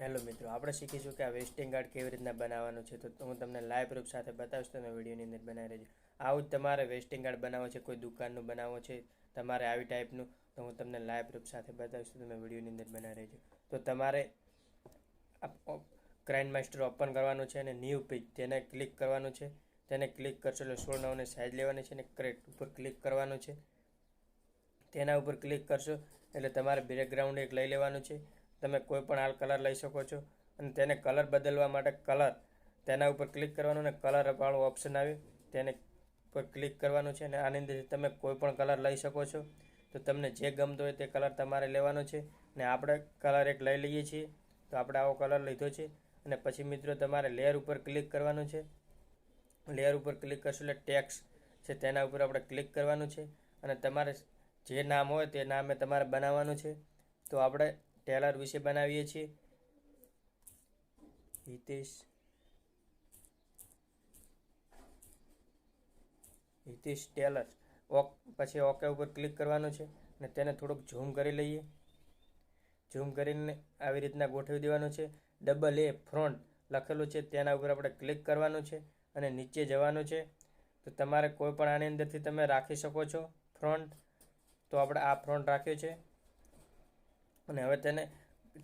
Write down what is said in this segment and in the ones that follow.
Hello મિત્રો, આપણે શીખીશું કે આ વેસ્ટિંગ કાર્ડ કેવી રીતના બનાવવાનું છે. તો હું તમને લાઈવ પ્રૂફ સાથે બતાવીશ તમે વિડીયોની અંદર બનાવી રહેજો. આવું જ તમારે વેસ્ટિંગ કાર્ડ બનાવવો છે, કોઈ દુકાનનું બનાવવો છે, તમારે આવી ટાઈપનું, તો હું તમને લાઈવ પ્રૂફ સાથે બતાવીશ તમે વિડીયોની અંદર બનાવી રહેજો. તો તમારે ક્રાઇમ માસ્ટર ઓપન કરવાનું છે અને ન્યૂ પેજ તેને ક્લિક કરવાનું છે. તેને ક્લિક કરશો એટલે સોળ નવને સાઇઝ લેવાની છે અને ક્રેટ ઉપર ક્લિક કરવાનું છે. તેના ઉપર ક્લિક કરશો એટલે તમારે બેકગ્રાઉન્ડ એક લઈ લેવાનું છે. તમે કોઈ પણ હાલ કલર લઈ શકો છો અને તેને કલર બદલવા માટે કલર તેના ઉપર ક્લિક કરવાનું અને કલર વાળું ઓપ્શન આવ્યું. તેને પર ક્લિક કરવાનું છે અને આની અંદર તમે કોઈ પણ કલર લઈ શકો છો. તો તમને જે ગમતો હોય તે કલર તમારે લેવાનો છે ને આપણે કલર એક લઈ લઈએ છીએ. તો આપણે આવો કલર લીધો છે અને પછી મિત્રો તમારે લેયર ઉપર ક્લિક કરવાનું છે. લેયર ઉપર ક્લિક કરશો એટલે ટેક્સ છે તેના ઉપર આપણે ક્લિક કરવાનું છે અને તમારે જે નામ હોય તે નામે તમારે બનાવવાનું છે. તો આપણે ટેલર વિશે બનાવીએ છીએ. હિતેશ. હિતેશ ટેલર. ઓક, પછી ઓકે ઉપર ક્લિક કરવાનું છે અને તેને થોડુંક ઝૂમ કરી લઈએ. ઝૂમ કરીને આવી રીતના ગોઠવી દેવાનું છે. ડબલ એ ફ્રન્ટ લખેલું છે, તેના ઉપર આપણે ક્લિક કરવાનું છે અને નીચે જવાનું છે. તો તમારે કોઈ પણ આની અંદરથી તમે રાખી શકો છો ફ્રન્ટ. તો આપણે આ ફ્રન્ટ રાખ્યો છે. અને હવે તેને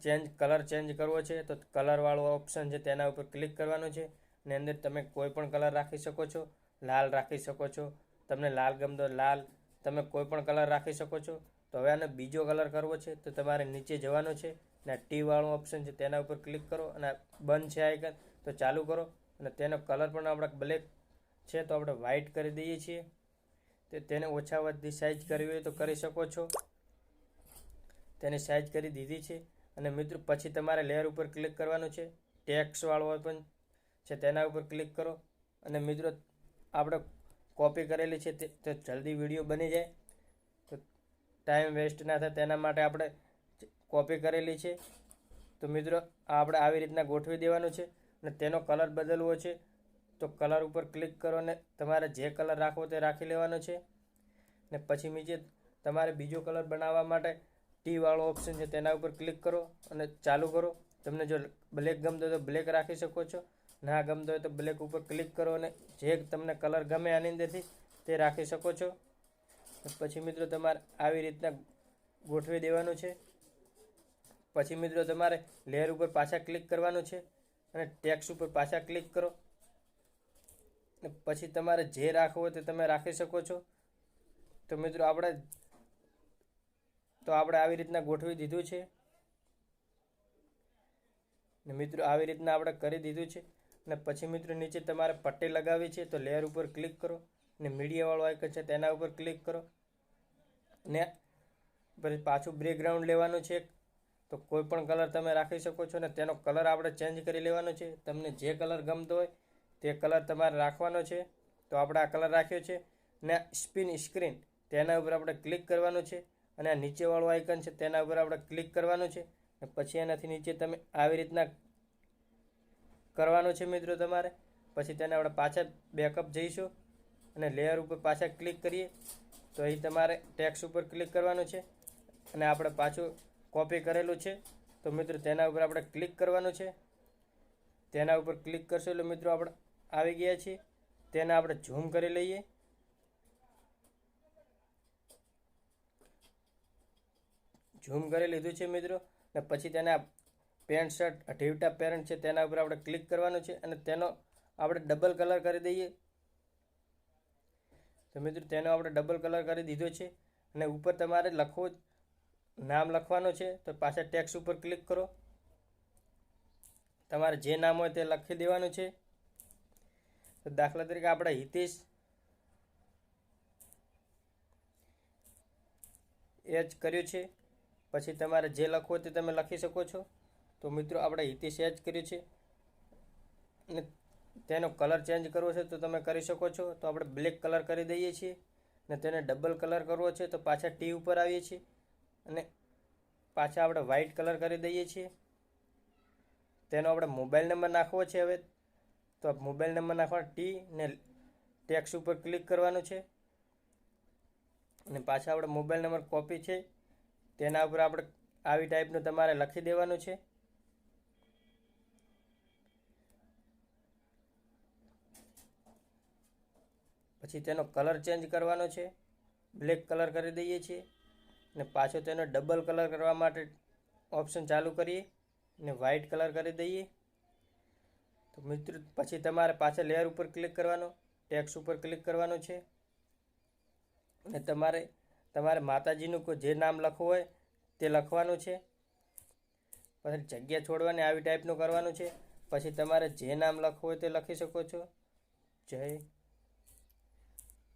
ચેન્જ કલર ચેન્જ કરવો છે, તો કલરવાળો ઓપ્શન છે તેના ઉપર ક્લિક કરવાનું છે અને અંદર તમે કોઈ પણ કલર રાખી શકો છો. લાલ રાખી શકો છો. તમને લાલ ગમતો લાલ, તમે કોઈ પણ કલર રાખી શકો છો. તો હવે આને બીજો કલર કરવો છે, તો તમારે નીચે જવાનું છે અને ટી વાળું ઓપ્શન છે તેના ઉપર ક્લિક કરો, અને બંધ છે આઇકન તો ચાલુ કરો. અને તેનો કલર પણ આપણે બ્લેક છે, તો આપણે વ્હાઇટ કરી દઈએ છીએ. તે તેને ઓછા વધતી સાઇઝ કરવી હોય તો કરી શકો છો. તેને સાઇઝ કરી દીધી છે. અને મિત્રો, પછી તમારે લેયર ઉપર ક્લિક કરવાનું છે. ટેક્સવાળો પણ છે તેના ઉપર ક્લિક કરો. અને મિત્રો, આપણે કોપી કરેલી છે તે, તો જલ્દી વીડિયો બની જાય. તો ટાઈમ વેસ્ટ ના થાય તેના માટે આપણે કોપી કરેલી છે. તો મિત્રો આપણે આવી રીતના ગોઠવી દેવાનું છે. અને તેનો કલર બદલવો છે. તો કલર ઉપર ક્લિક કરો અને તમારે જે કલર રાખવો તે રાખી લેવાનો છે. ને પછી નીચે તમારે બીજો કલર બનાવવા માટે ટી વાળો ઓપ્શન છે તેના ઉપર ક્લિક કરો અને ચાલુ કરો. તમને જો બ્લેક ગમતો હોય તો બ્લેક રાખી શકો છો. ના ગમતો હોય તો બ્લેક ઉપર ક્લિક કરો અને જે તમને કલર ગમે આની અંદરથી તે રાખી શકો છો. પછી મિત્રો તમારે આવી રીતના ગોઠવી દેવાનું છે. પછી મિત્રો તમારે લેયર ઉપર પાછા ક્લિક કરવાનું છે અને ટેક્સ ઉપર પાછા ક્લિક કરો. પછી તમારે જે રાખવું હોય તે તમે રાખી શકો છો. તો મિત્રો આપણે તો આપણે આવી રીતના ગોઠવી દીધું છે. ને મિત્રો આવી રીતના આપણે કરી દીધું છે. ને પછી મિત્રો નીચે તમારે પટ્ટી લગાવી છે તો લેયર ઉપર ક્લિક કરો. ને મીડિયાવાળો આઇકન છે તેના ઉપર ક્લિક કરો. ને પછી પાછું બ્રેકગ્રાઉન્ડ લેવાનું છે. તો કોઈ પણ કલર તમે રાખી શકો છો ને તેનો કલર આપણે ચેન્જ કરી લેવાનો છે. તમને જે કલર ગમતો હોય તે કલર તમારે રાખવાનો છે. તો આપણે આ કલર રાખ્યો છે. ને સ્પિન સ્ક્રીન તેના ઉપર આપણે ક્લિક કરવાનું છે. અને આ નીચેવાળું આઇકન છે, તેના ઉપર આપણે ક્લિક કરવાનું છે. અને પછી એનાથી નીચે તમે આવી રીતના કરવાનું છે મિત્રો તમારે. પછી તેને આપણે પાછા બેકઅપ જઈશું અને લેયર ઉપર પાછા ક્લિક કરીએ. તો અહીં તમારે ટેક્સ ઉપર ક્લિક કરવાનું છે અને આપણે પાછું કોપી કરેલું છે. તો મિત્રો તેના ઉપર આપણે ક્લિક કરવાનું છે. તેના ઉપર ક્લિક કરશો એટલે મિત્રો આપણે આવી ગયા છીએ. તેને આપણે ઝૂમ કરી લઈએ. ઝૂમ કરી લીધું છે મિત્રો. ને પછી તેના પેન્ટ શર્ટ ઢીવટા પેરેન્ટ છે તેના ઉપર આપણે ક્લિક કરવાનું છે અને તેનો આપણે ડબલ કલર કરી દઈએ. તો મિત્રો તેનો આપણે ડબલ કલર કરી દીધો છે. અને ઉપર તમારે લખવો નામ લખવાનું છે. તો પાછા ટેક્સ ઉપર ક્લિક કરો. તમારે જે નામ હોય તે લખી દેવાનું છે. તો દાખલા તરીકે આપણે હિતેશ એચ કર્યું છે. પછી તમારે જે લખવું તે તમે લખી શકો છો. તો મિત્રો, આપણે હિતેશ એચ કર્યું છે. અને તેનો કલર ચેન્જ કરવો છે તો તમે કરી શકો છો. તો આપણે બ્લેક કલર કરી દઈએ છીએ. અને તેને ડબલ કલર કરવો છે તો પાછા ટી ઉપર આવીએ છીએ. અને પાછા આપણે વ્હાઇટ કલર કરી દઈએ છીએ. તેનો આપણે મોબાઈલ નંબર નાખવો છે હવે. તો મોબાઈલ નંબર નાખવાનો ટી ને ટેક્સ ઉપર ક્લિક કરવાનું છે. અને પાછા આપણે મોબાઈલ નંબર કોપી છે. તેના ઉપર આપણે આવી ટાઈપનું તમારે લખી દેવાનું છે. પછી તેનો કલર ચેન્જ કરવાનો છે. બ્લેક કલર કરી દઈએ છીએ અને પાછો તેનો ડબલ કલર કરવા માટે ઓપ્શન ચાલુ કરીએ અને વ્હાઇટ કલર કરી દઈએ. તો મિત્ર, પછી તમારે પાછા લેયર ઉપર ક્લિક કરવાનો ટેક્સ ઉપર ક્લિક કરવાનો છે. અને તમારે તમારે માતાજીનું કોઈ જે નામ લખવું હોય, તે લખવાનું છે. પછી જગ્યા છોડવાની આવી ટાઈપનું કરવાનું છે. પછી તમારે જે નામ લખવું હોય તે લખી શકો છો. જય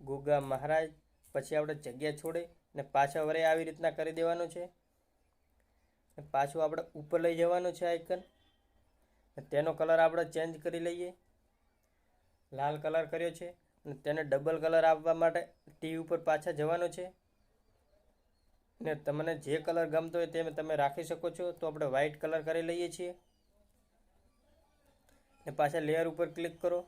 ગુગા મહારાજ. પછી આપણે જગ્યા છોડી ને પાછા વરે આવી રીતના કરી દેવાનું છે. પાછું આપણે ઉપર લઈ જવાનું છે આઇકન તેનો કલર આપણે ચેન્જ કરી લઈએ. લાલ કલર કર્યો છે. અને તેને ડબલ કલર આપવા માટે ટી ઉપર પાછા જવાનું છે. ને તમને જે કલર ગમતો હોય તે તમે રાખી શકો છો. તો આપણે વ્હાઇટ કલર કરી લઈએ છીએ. ને પાછા લેયર ઉપર ક્લિક કરો.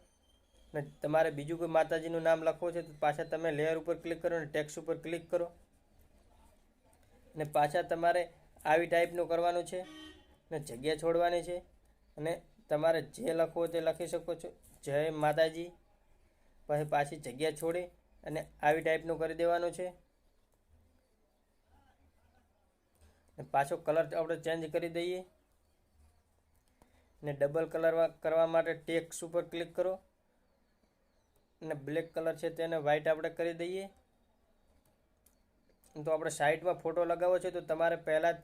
ને તમારે બીજું કોઈ માતાજીનું નામ લખવું છે તો પાછા તમે લેયર ઉપર ક્લિક કરો ને ટેક્સ ઉપર ક્લિક કરો. ને પાછા તમારે આવી ટાઈપનું કરવાનું છે. ને જગ્યા છોડવાની છે. અને તમારે જે લખવું હોય તે લખી શકો છો. જય માતાજી. પછી પાછી જગ્યા છોડી અને આવી ટાઈપનું કરી દેવાનું છે. ને પાછો કલર આપણે ચેન્જ કરી દઈએ. ને ડબલ કલર કરવા માટે ટેક્સ ઉપર ક્લિક કરો. અને બ્લેક કલર છે તેને વ્હાઇટ આપણે કરી દઈએ. તો આપણે સાઈડમાં ફોટો લગાવવો છે તો તમારે પહેલાં જ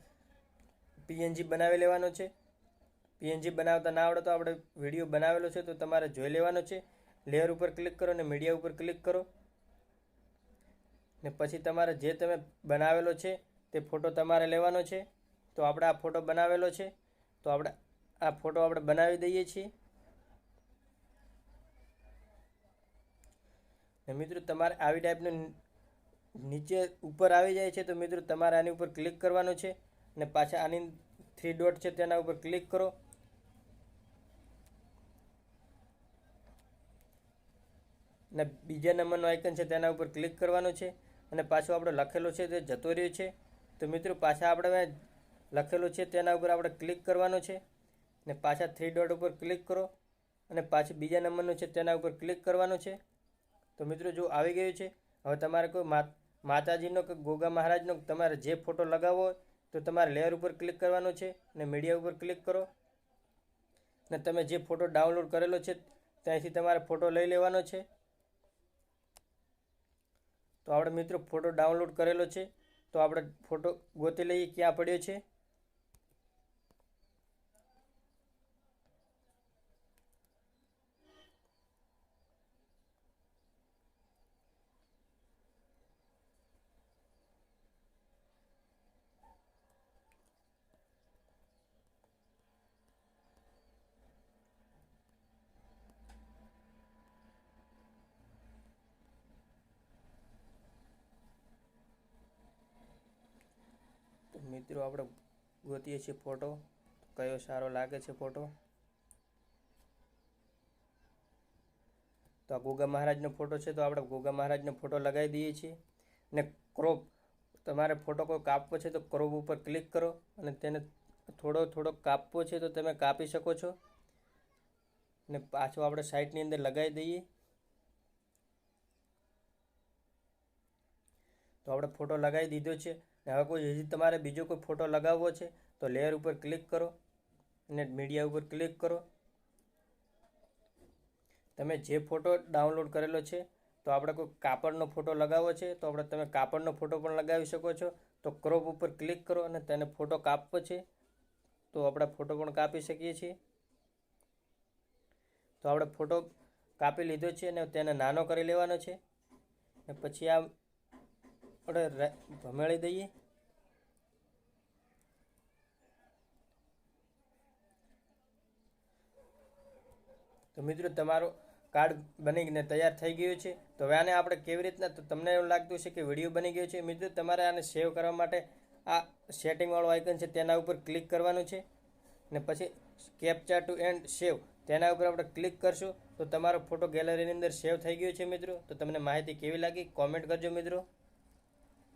પીએનજી બનાવી લેવાનો છે. પીએનજી બનાવતા ના આવડે તો આપણે વીડિયો બનાવેલો છે તો તમારે જોઈ લેવાનો છે. લેયર ઉપર ક્લિક કરો ને મીડિયા ઉપર ક્લિક કરો. ને પછી તમારે જે તમે બનાવેલો છે તે ફોટો તમારે લેવાનો છે. તો આપણે આ ફોટો બનાવેલો છે. તો આપણે આ ફોટો આપણે બનાવી દઈએ છીએ. ને મિત્રો, તમારે આવી ટાઈપનું નીચે ઉપર આવી જાય છે, તો મિત્રો તમારે આની ઉપર ક્લિક કરવાનું છે. અને પાછા આની થ્રી ડોટ છે, તેના ઉપર ક્લિક કરો. ને બીજા નંબરનો આઇકન છે, તેના ઉપર ક્લિક કરવાનું છે. અને પાછો આપણે લખેલો છે, તે જતો રહ્યો છે. તો મિત્રો પાછા આપણે લખેલું છે તેના ઉપર આપણે ક્લિક કરવાનું છે ને પાછા થ્રી ડોટ ઉપર ક્લિક કરો અને પાછું બીજા નંબરનું છે તેના ઉપર ક્લિક કરવાનું છે. તો મિત્રો જો આવી ગયું છે, હવે તમારે કોઈ માતાજીનો કે ગોગા મહારાજનો તમારે જે ફોટો લગાવવો હોય તો તમારે લેયર ઉપર ક્લિક કરવાનો છે અને મીડિયા ઉપર ક્લિક કરો. ને તમે જે ફોટો ડાઉનલોડ કરેલો છે ત્યાંથી તમારે ફોટો લઈ લેવાનો છે. તો આપણે મિત્રો ફોટો ડાઉનલોડ કરેલો છે. તો આપણે ફોટો ગોતી લઈએ ક્યાં પડ્યો છે. મિત્રો, આપણે ગોતીએ છીએ ફોટો કયો સારો લાગે છે ફોટો તો આ ગોગા મહારાજનો ફોટો છે, તો આપણે ગોગા મહારાજનો ફોટો લગાવી દઈએ છીએ. ને ક્રોપ તમારે ફોટો કોઈ કાપવો છે તો ક્રોપ ઉપર ક્લિક કરો અને તેને થોડો થોડો કાપવો છે તો તમે કાપી શકો છો. ને પાછો આપણે સાઈટની અંદર લગાવી દઈએ. તો આપણે ફોટો લગાવી દીધો છે. ને હવે કોઈ હજી તમારે બીજો કોઈ ફોટો લગાવવો છે, તો લેયર ઉપર ક્લિક કરો અને મીડિયા ઉપર ક્લિક કરો. તમે જે ફોટો ડાઉનલોડ કરેલો છે, તો આપણે કોઈ કાપડનો ફોટો લગાવવો છે, તો આપણે તમે કાપડનો ફોટો પણ લગાવી શકો છો. તો ક્રોપ ઉપર ક્લિક કરો અને તેને ફોટો કાપવો છે, તો આપણે ફોટો પણ કાપી શકીએ છીએ. તો આપણે ફોટો કાપી લીધો છે અને તેને નાનો કરી લેવાનો છે. ને પછી આ આપણે ભમેળી દઈએ. તો મિત્રો, તમારો કાર્ડ બનીને તૈયાર થઈ ગયું છે. તો હવે આને આપણે કેવી રીતના તો તમને એવું લાગતું છે કે વીડિયો બની ગયો છે. મિત્રો, તમારે આને સેવ કરવા માટે આ સેટિંગવાળું આઇકન છે તેના ઉપર ક્લિક કરવાનું છે. ને પછી કેપ્ચા ટુ એન્ડ સેવ, તેના ઉપર આપણે ક્લિક કરશું. તો તમારો ફોટો ગેલેરીની અંદર સેવ થઈ ગયો છે, મિત્રો. તો તમને માહિતી કેવી લાગી? કોમેન્ટ કરજો, મિત્રો.